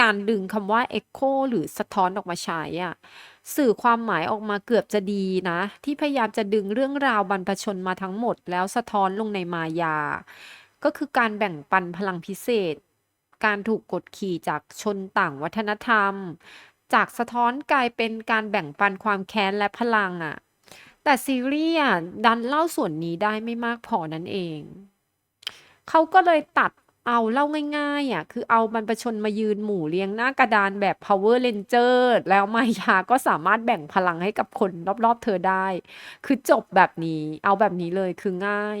การดึงคำว่า echo หรือสะท้อนออกมาใช้อะสื่อความหมายออกมาเกือบจะดีนะ ที่พยายามจะดึงเรื่องราวบรรพชนมาทั้งหมด แล้วสะท้อนลงในมายา ก็คือการแบ่งปันพลังพิเศษ การถูกกดขี่จากชนต่างวัฒนธรรม จากสะท้อนกลายเป็นการแบ่งปันความแค้นและพลังอะแต่ซีรีส์อะดันเล่าส่วนนี้ได้ไม่มากพอนั่นเอง เขาก็เลยตัด เอาเล่าง่ายๆอะคือเอาบรรพชนมายืนหมู่เรียงหน้ากระดานแบบ Power Ranger แล้วมายาก็สามารถแบ่งพลังให้กับคนรอบๆเธอได้ คือจบแบบนี้เอาแบบนี้เลยคือง่าย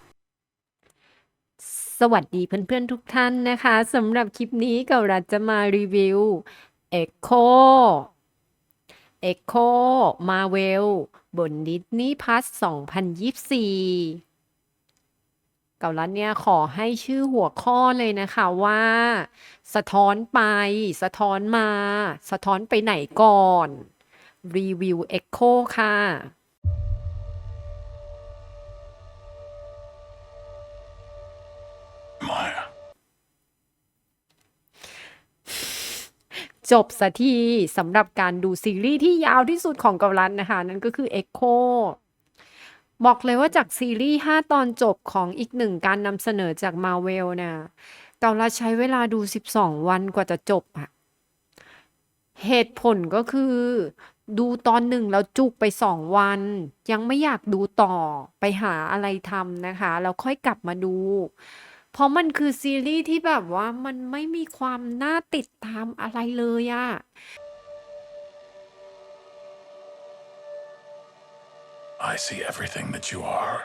สวัสดีเพื่อนๆทุกท่านนะคะสำหรับคลิปนี้เกาลัดจะมารีวิว Echo Echo Marvel บน Disney Plus 2024 เกาลัดเนี่ยขอให้ชื่อหัวข้อเลยนะคะว่า สะท้อนไป สะท้อนมา สะท้อนไปไหนก่อน รีวิว Echo ค่ะ Maya. จบสักทีสำหรับการดูซีรีส์ที่ยาวที่สุดของเกาลัดนะคะ นั่นก็คือ Echo บอกเลยว่าจากซีรีส์ 5 ตอนจบของอีกหนึ่งการนำเสนอจาก Marvel เนี่ยเกาลัดใช้เวลาดู 12 วันกว่าจะจบอะเหตุผลก็คือ ดูตอนหนึ่งแล้วจุกไป2วัน ยังไม่อยากดูต่อไปหาอะไรทำนะคะ แล้วค่อยกลับมาดู เพราะมันคือซีรีส์ที่แบบว่ามันไม่มีความน่าติดตามอะไรเลยอะ I see everything that you are.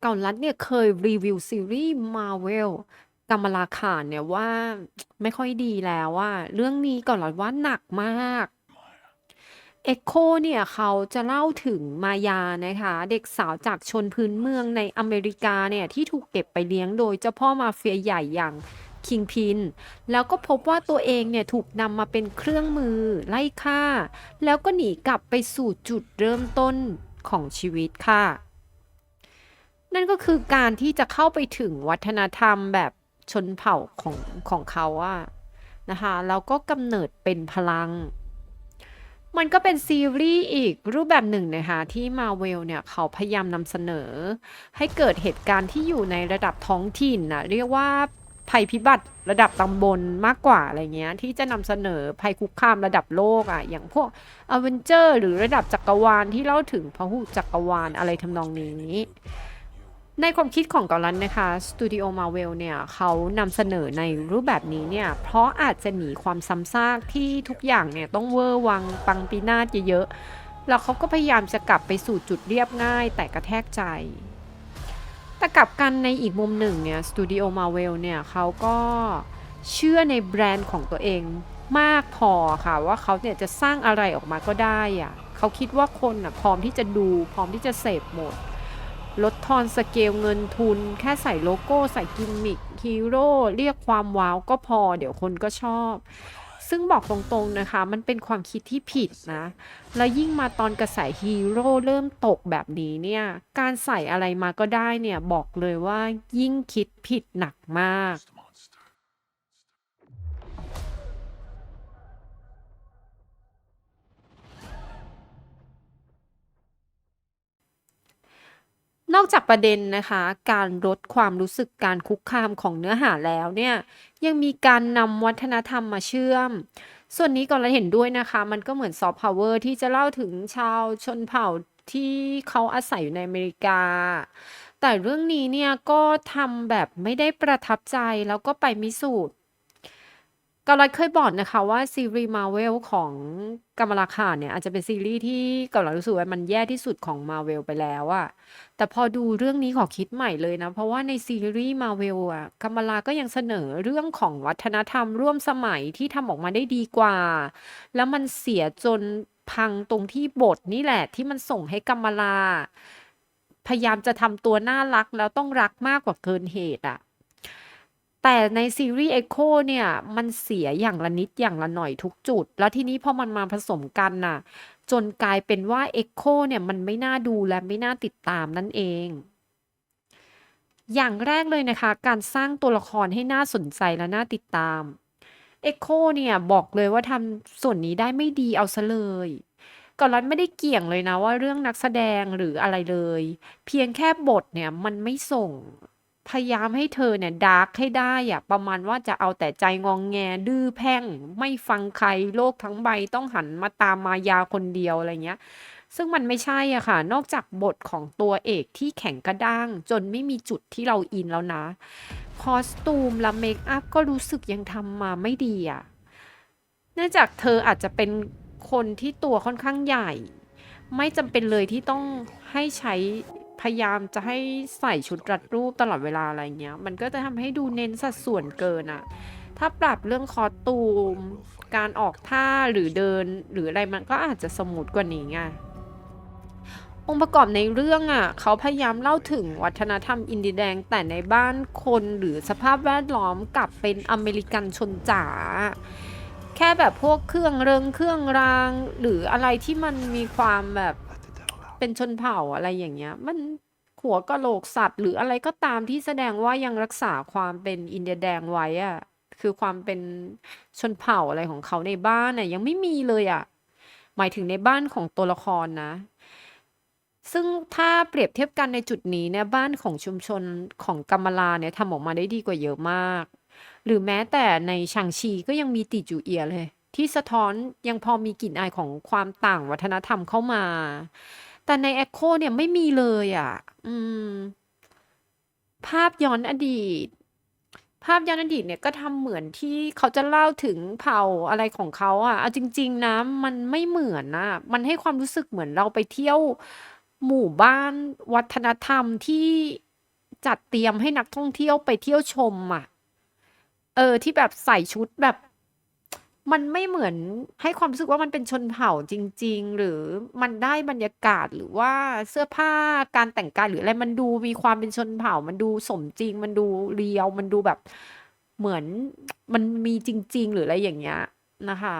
เกาลัดเนี่ยเคยรีวิวซีรีส์ Marvel กำมลาขานเนี่ยว่าไม่ค่อยดีแล้วว่าเรื่องนี้เก่อนลัดว่าหนักมาก Echo เนี่ยเขาจะเล่าถึงมายานะคะ เด็กสาวจากชนพื้นเมืองในอเมริกาเนี่ย ที่ถูกเก็บไปเลี้ยงโดยเจ้าพ่อมาเฟียใหญ่อย่างคิงพิน แล้วก็พบว่าตัวเองเนี่ยถูกนำมาเป็นเครื่องมือไล่ฆ่า แล้วก็หนีกลับไปสู่จุดเริ่มต้นของชีวิตค่ะ นั่นก็คือการที่จะเข้าไปถึงวัฒนธรรมแบบชนเผ่าของของเขาอะนะคะ แล้วก็กำเนิดเป็นพลัง มันก็เป็นซีรีส์อีกรูปแบบหนึ่งนะคะที่มาเวลเนี่ยเขาพยายามนำเสนอ ให้เกิดเหตุการณ์ที่อยู่ในระดับท้องถิ่นนะเรียกว่าภัยพิบัติระดับตำบลมากกว่าอะไรเงี้ยที่จะนำเสนอภัยคุกคามระดับโลกอะอย่างพวกอเวนเจอร์หรือระดับจักรวาลที่เล่าถึงพหุจักรวาลอะไรทำนองนี้ ในความคิดของกาลันนะคะสตูดิโอมาเวลเนี่ยเขานำเสนอในรูปแบบนี้เนี่ยเพราะอาจจะหนีความซ้ำซากที่ทุกอย่างเนี่ยต้องเวอร์วังปังปีนาศเยอะๆ แล้วเขาก็พยายามจะกลับไปสู่จุดเรียบง่ายแต่กระแทกใจ แต่กลับกันในอีกมุมหนึ่งเนี่ยสตูดิโอมาเวลเนี่ยเขาก็เชื่อในแบรนด์ของตัวเองมากพอค่ะว่าเขาเนี่ยจะสร้างอะไรออกมาก็ได้อะเขาคิดว่าคนอะพร้อมที่จะดูพร้อมที่จะเสพหมด ลดทอนสเกลเงินทุน แค่ใส่โลโก้ใส่กิมมิคฮีโร่เรียกความว้าวก็พอ เดี๋ยวคนก็ชอบ ซึ่งบอกตรงๆนะคะ มันเป็นความคิดที่ผิดนะ แล้วยิ่งมาตอนกระแสฮีโร่เริ่มตกแบบนี้เนี่ย การใส่อะไรมาก็ได้เนี่ย บอกเลยว่ายิ่งคิดผิดหนักมาก นอกจากประเด็นนะคะ การลดความรู้สึกการคุกคามของเนื้อหาแล้วเนี่ยยังมีการนำวัฒนธรรมมาเชื่อม ส่วนนี้ก่อนเราเห็นด้วยนะคะ มันก็เหมือนซอฟต์พาวเวอร์ที่จะเล่าถึงชาวชนเผ่าที่เขาอาศัยอยู่ในอเมริกา แต่เรื่องนี้เนี่ยก็ทำแบบไม่ได้ประทับใจแล้วก็ไปมิสูจน์ กาลัดเคยบอกนะคะว่าซีรีส์มาเวลของกามราคาเนี่ยอาจจะเป็นซีรีส์ที่กาลัดรู้สึกว่ามันแย่ที่สุดของมาเวลไปแล้วอะแต่พอดูเรื่องนี้ขอคิดใหม่เลยนะ เพราะว่าในซีรีส์มาเวลอะกามราก็ยังเสนอเรื่องของวัฒนธรรมร่วมสมัยที่ทำออกมาได้ดีกว่า แล้วมันเสียจนพังตรงที่บทนี่แหละที่มันส่งให้กามราพยายามจะทำตัวน่ารักแล้วต้องรักมากกว่าเกินเหตุอะ แต่ในซีรีส์ Echo เนี่ย มันเสียอย่างละนิดอย่างละหน่อยทุกจุด แล้วทีนี้พอมันมาผสมกันน่ะ จนกลายเป็นว่า Echo เนี่ย มันไม่น่าดูและไม่น่าติดตามนั่นเอง อย่างแรกเลยนะคะ การสร้างตัวละครให้น่าสนใจและน่าติดตาม Echo เนี่ย บอกเลยว่าทำส่วนนี้ได้ไม่ดีเอาซะเลยก่อนรันไม่ได้เกี่ยงเลยนะว่าเรื่องนักแสดงหรืออะไรเลย เพียงแค่บทเนี่ยมันไม่ส่ง พยายามให้เธอเนี่ยดาร์กให้ได้อะประมาณว่าจะเอาแต่ใจงองแงดื้อแพ่ง ไม่ฟังใครโลกทั้งใบต้องหันมาตามมายาคนเดียวอะไรเงี้ย ซึ่งมันไม่ใช่อะค่ะ นอกจากบทของตัวเอกที่แข็งกระด้าง จนไม่มีจุดที่เราอินแล้วนะ คอสตูมและเมคอัพก็รู้สึกยังทำมาไม่ดีอะเนื่องจากเธออาจจะเป็นคนที่ตัวค่อนข้างใหญ่ ไม่จำเป็นเลยที่ต้องให้ใช้ พยายามจะให้ใส่ชุดรัดรูปตลอดเวลาอะไรเงี้ย มันก็จะทำให้ดูเน้นสัดส่วนเกินอะถ้าปรับเรื่องคอตูม การออกท่าหรือเดินหรืออะไรมันก็อาจจะสมูทกว่านี้ไงองค์ประกอบในเรื่องอะเขาพยายามเล่าถึงวัฒนธรรมอินเดียแดงแต่ในบ้านคนหรือสภาพแวดล้อมกลับเป็นอเมริกันชนจ๋าแค่แบบพวกเครื่องเริงเครื่องราง หรืออะไรที่มันมีความแบบ เป็นชนเผ่าอะไรอย่างเงี้ย มันหัวกะโหลกสัตว์หรืออะไรก็ตามที่แสดงว่ายังรักษาความเป็นอินเดียแดงไว้อะคือความเป็นชนเผ่าอะไรของเขาในบ้านน่ะยังไม่มีเลยอะหมายถึงในบ้านของตัวละครนะ ซึ่งถ้าเปรียบเทียบกันในจุดนี้เนี่ยบ้านของชุมชนของกัมมาลาเนี่ยทำออกมาได้ดีกว่าเยอะมาก หรือแม้แต่ในชังชีก็ยังมีติจูเอียเลย ที่สะท้อนยังพอมีกลิ่นอายของความต่างวัฒนธรรมเข้ามา แต่ใน Echo เนี่ยไม่มีเลยอะ อืม ภาพย้อนอดีต ภาพย้อนอดีตเนี่ยก็ทำเหมือนที่เขาจะเล่าถึงเผ่าอะไรของเขาอะเอาจริง ๆ นะ มันไม่เหมือนนะมันให้ความรู้สึกเหมือนเราไปเที่ยวหมู่บ้านวัฒนธรรมที่จัดเตรียมให้นักท่องเที่ยวไปเที่ยวชมอะ เออที่แบบใส่ชุดแบบ มันไม่เหมือนให้ความรู้สึกว่ามันเป็นชนเผ่าจริง ๆ หรือมันได้บรรยากาศหรือว่าเสื้อผ้าการแต่งกายหรืออะไรมันดูมีความเป็นชนเผ่า มันดูสมจริง มันดูเรียวมันดูแบบเหมือนมันมีจริง ๆ หรืออะไรอย่างเงี้ยนะคะ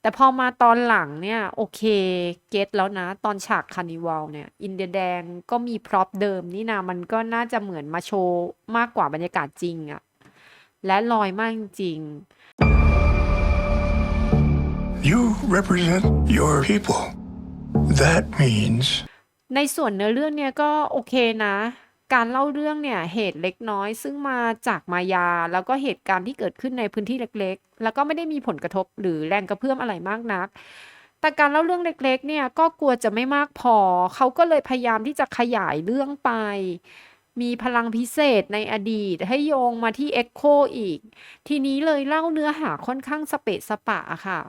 แต่พอมาตอนหลังเนี่ย โอเคเก็ตแล้วนะ ตอนฉากคาร์นิวัลเนี่ย อินเดียแดงก็มีพร็อพเดิมนี่นะมันก็น่าจะเหมือนมาโชว์มากกว่าบรรยากาศจริงอะและลอยมากจริง You represent your people. That means ในส่วนเนื้อเรื่องเนี่ยก็โอเคนะ การเล่าเรื่องเนี่ยเหตุเล็กน้อย ซึ่งมาจากมายา แล้วก็เหตุการณ์ที่เกิดขึ้นในพื้นที่เล็กๆ แล้วก็ไม่ได้มีผลกระทบหรือแรงกระเพื่อมอะไรมากนัก แต่การเล่าเรื่องเล็กๆ เนี่ยก็กลัวจะไม่มากพอ เขาก็เลยพยายามที่จะขยายเรื่องไป มีพลังพิเศษในอดีต ให้โยงมาที่ Echo อีก ทีนี้เลยเล่าเนื้อหาค่อนข้างสเปะสปะอะค่ะ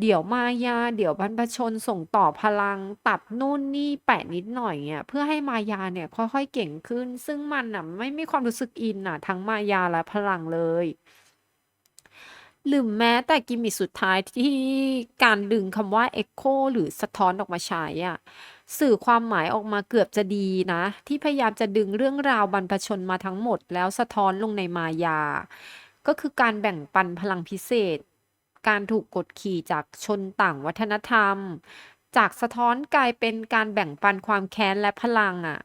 เดี๋ยวมายา เดี๋ยวบรรพชนส่งต่อพลัง ตัดนู่นนี่แปะนิดหน่อยเนี่ยเพื่อให้มายาเนี่ยค่อยๆเก่งขึ้น ซึ่งมันอะไม่มีความรู้สึกอินอะ ทั้งมายาและพลังเลยหรือแม้แต่กิมมิคสุดท้ายที่การดึงคำว่า Echo หรือสะท้อนออกมาใช้อะ สื่อความหมายออกมาเกือบจะดีนะ ที่พยายามจะดึงเรื่องราวบรรพชนมาทั้งหมด แล้วสะท้อนลงในมายา ก็คือการแบ่งปันพลังพิเศษ การถูกกดขี่จากชนต่างวัฒนธรรม จากสะท้อนกลายเป็นการแบ่งปันความแค้นและพลังอะ่ะ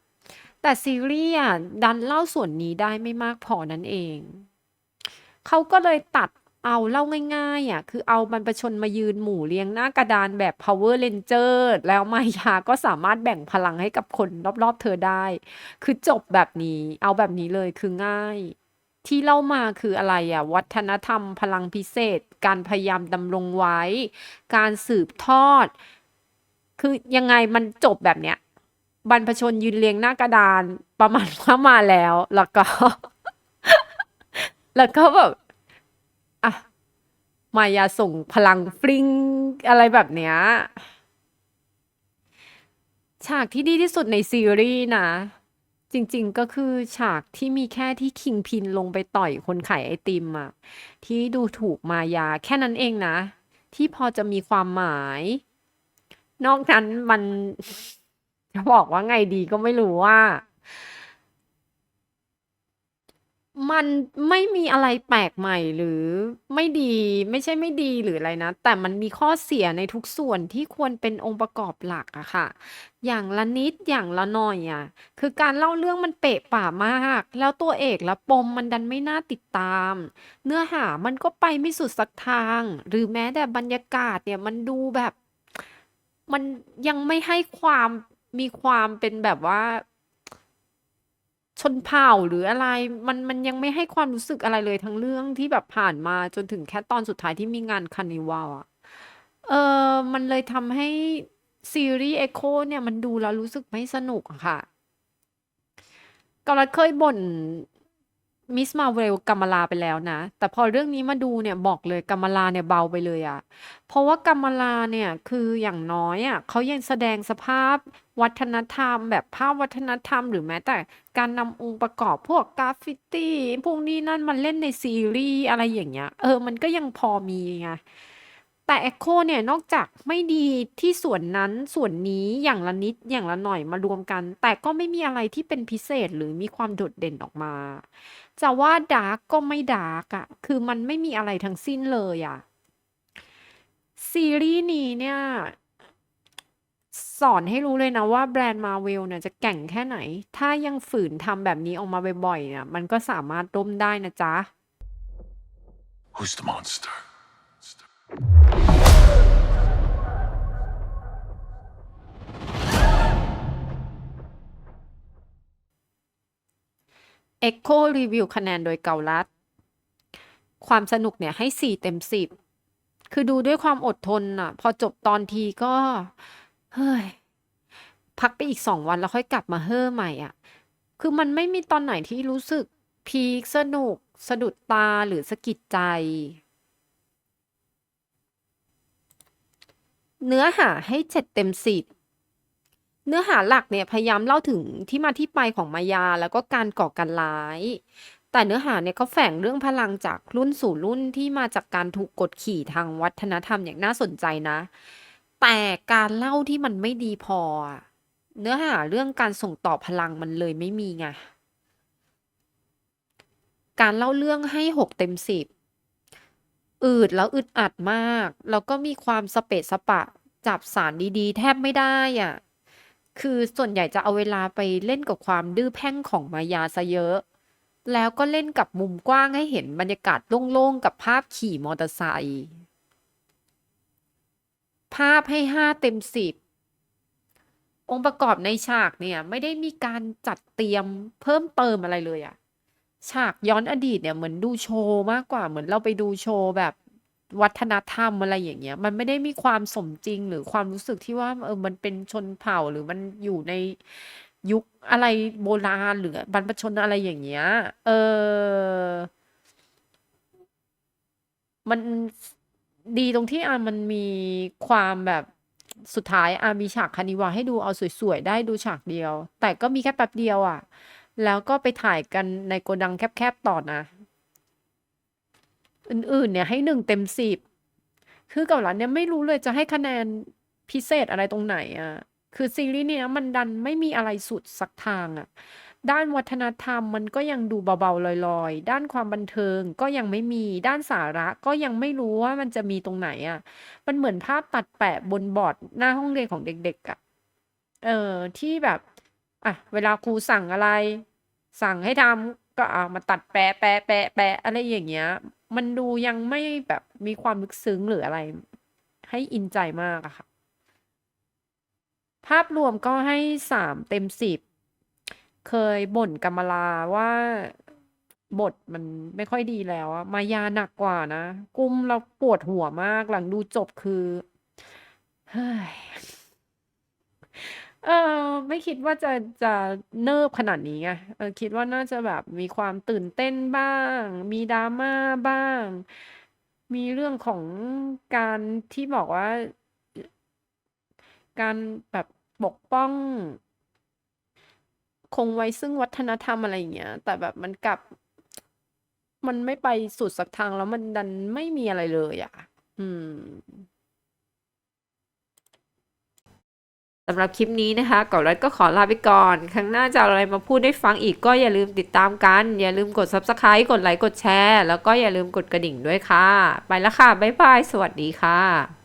แต่ซีรีส์ดันเล่าส่วนนี้ได้ไม่มากพอนั่นเอง เขาก็เลยตัด เอาเล่าง่ายๆอะคือเอาบรรพชนมายืนหมู่เรียงหน้ากระดานแบบ power ranger แล้วมายาก็สามารถแบ่งพลังให้กับคนรอบๆ เธอได้ คือจบแบบนี้เอาแบบนี้เลยคือง่าย ที่เล่ามาคืออะไรอะ วัฒนธรรมพลังพิเศษ การพยายามดำรงไว้ การสืบทอด คือยังไงมันจบแบบเนี้ยบรรพชนยืนเรียงหน้ากระดานประมาณว่ามาแล้ว แล้วก็ แล้วก็แบบ มายาส่งพลังฟลิงอะไรแบบเนี้ย ฉากที่ดีที่สุดในซีรีส์นะ จริงๆก็คือฉากที่มีแค่ที่คิงพินลงไปต่อยคนขายไอติมอะที่ดูถูกมายาแค่นั้นเองนะ ที่พอจะมีความหมาย นอกนั้นมันจะบอกว่าไงดีก็ไม่รู้ว่า มันไม่มีอะไรแปลกใหม่หรือไม่ดี ไม่ใช่ไม่ดีหรืออะไรนะ แต่มันมีข้อเสียในทุกส่วนที่ควรเป็นองค์ประกอบหลักอะค่ะ อย่างละนิดอย่างละหน่อยอะคือการเล่าเรื่องมันเปะป่ามาก แล้วตัวเอกและปมมันดันไม่น่าติดตาม เนื้อหามันก็ไปไม่สุดสักทาง หรือแม้แต่บรรยากาศเนี่ยมันดูแบบ มันยังไม่ให้ความมีความเป็นแบบว่า ชนเผ่าหรืออะไร มันมันยังไม่ให้ความรู้สึกอะไรเลยทั้งเรื่องที่แบบผ่านมาจนถึงแค่ตอนสุดท้ายที่มีงานคานิวัลอะเออมันเลยทำให้ซีรีส์เอโคเนี่ยมันดูแล้วรู้สึกไม่สนุกอะค่ะกรัตเคยบ่น มิสมาเวลกัมมาลาไปแล้วนะ แต่พอเรื่องนี้มาดูเนี่ยบอกเลยกัมมาลาเนี่ยเบาไปเลยอะเพราะว่ากัมมาลาเนี่ยคืออย่างน้อยอะเขายังแสดงสภาพวัฒนธรรม แบบภาพวัฒนธรรม หรือแม้แต่การนำองค์ประกอบพวกกราฟฟิตี้พวกนี้นั่นมันเล่นในซีรีส์อะไรอย่างเงี้ยเออมันก็ยังพอมีไง แต่ Echo เนี่ยนอกจากไม่ดีที่ส่วนนั้นส่วนนี้อย่างละนิดอย่างละหน่อยมารวมกัน แต่ก็ไม่มีอะไรที่เป็นพิเศษหรือมีความโดดเด่นออกมา จะว่าดาร์กก็ไม่ดาร์กอะคือมันไม่มีอะไรทั้งสิ้นเลยอะซีรีส์นี้เนี่ยสอนให้รู้เลยนะว่าแบรนด์มาเวลเนี่ยจะแก่งแค่ไหน ถ้ายังฝืนทำแบบนี้ออกมาบ่อยๆเนี่ยมันก็สามารถร่มได้นะจ๊ะ Who's the monster? Echo รีวิวคะแนนโดยเกาลัด ความสนุกเนี่ยให้สี่เต็มสิบคือดูด้วยความอดทนอะ พอจบตอนทีก็ เฮ้ย พักไปอีกสองวันแล้วค่อยกลับมาเฮ้อใหม่อะ คือมันไม่มีตอนไหนที่รู้สึก พีคสนุก สะดุดตาหรือสะกิดใจ เนื้อหาให้เจ็ดเต็มสิบ เนื้อหาหลักเนี่ยพยายามเล่าถึงที่มาที่ไปของมายาแล้วก็การก่อการร้าย แต่เนื้อหาเนี่ยก็แฝงเรื่องพลังจากรุ่นสู่รุ่นที่มาจากการถูกกดขี่ทางวัฒนธรรมอย่างน่าสนใจนะ แต่การเล่าที่มันไม่ดีพอ เนื้อหาเรื่องการส่งต่อพลังมันเลยไม่มีไงการเล่าเรื่องให้หกเต็มสิบอืดแล้วอึดอัดมาก แล้วก็มีความสเปะสปะ จับสารดีๆ แทบไม่ได้อะ คือส่วนใหญ่จะเอาเวลาไปเล่นกับความดื้อแพ่งของมายาซะเยอะ แล้วก็เล่นกับมุมกว้างให้เห็นบรรยากาศโล่งๆ กับภาพขี่มอเตอร์ไซค์ภาพให้ห้าเต็มสิบองค์ประกอบในฉากเนี่ย ไม่ได้มีการจัดเตรียมเพิ่มเติมอะไรเลยอะฉากย้อนอดีตเนี่ยเหมือนดูโชว์มากกว่าเหมือนเราไปดูโชว์แบบ วัฒนธรรมอะไรอย่างเงี้ย มันไม่ได้มีความสมจริงหรือความรู้สึกที่ว่าเออมันเป็นชนเผ่าหรือมันอยู่ในยุคอะไรโบราณหรือบรรพชนอะไรอย่างเงี้ย เออ มันดีตรงที่อะมันมีความแบบสุดท้ายอะมีฉากคานิวาให้ดูเอาสวยๆ ได้ดูฉากเดียว แต่ก็มีแค่แป๊บเดียวอะ แล้วก็ไปถ่ายกันในโกดังแคบๆต่อนะ อื่นๆเนี่ยให้หนึ่งเต็มสิบคือเกาหลันเนี่ยไม่รู้เลยจะให้คะแนนพิเศษอะไรตรงไหนอะคือซีรีส์เนี่ยมันดันไม่มีอะไรสุดสักทางอะด้านวัฒนธรรมมันก็ยังดูเบาๆลอยๆ ด้านความบันเทิงก็ยังไม่มี ด้านสาระก็ยังไม่รู้ว่ามันจะมีตรงไหนอะ มันเหมือนภาพตัดแปะบนบอร์ดหน้าห้องเรียนของเด็ก ๆอะ เออที่แบบ อะ เวลาครูสั่งอะไร สั่งให้ทำ ก็เอามาตัดแปะแปะแปะแปะอะไรอย่างเงี้ย มันดูยังไม่แบบมีความลึกซึ้งหรืออะไร ให้อินใจมากอะค่ะ ภาพรวมก็ให้สามเต็มสิบเคยบ่นกัมมลาว่าบทมันไม่ค่อยดีแล้วอะมายาหนักกว่านะ กุมเราปวดหัวมากหลังดูจบคือ เฮ้ย เออ ไม่คิดว่าจะ จะเนิบขนาดนี้ไง เออ คิดว่าน่าจะแบบมีความตื่นเต้นบ้าง มีดราม่าบ้าง มีเรื่องของการที่บอกว่า การแบบปกป้อง คงไว้ซึ่งวัฒนธรรมอะไรอย่างเงี้ย แต่แบบมันกลับ มันไม่ไปสุดสักทางแล้วมันดันไม่มีอะไรเลยอะอืม สำหรับคลิปนี้นะคะก่อนรัฐก็ขอลาไปก่อน ครั้งหน้าจะอะไรมาพูดให้ฟังอีกก็อย่าลืมติดตามกัน อย่าลืมกด Subscribe กดไลค์กดแชร์ แล้วก็อย่าลืมกดกระดิ่งด้วยค่ะ ไปแล้วค่ะ บ๊ายบาย สวัสดีค่ะ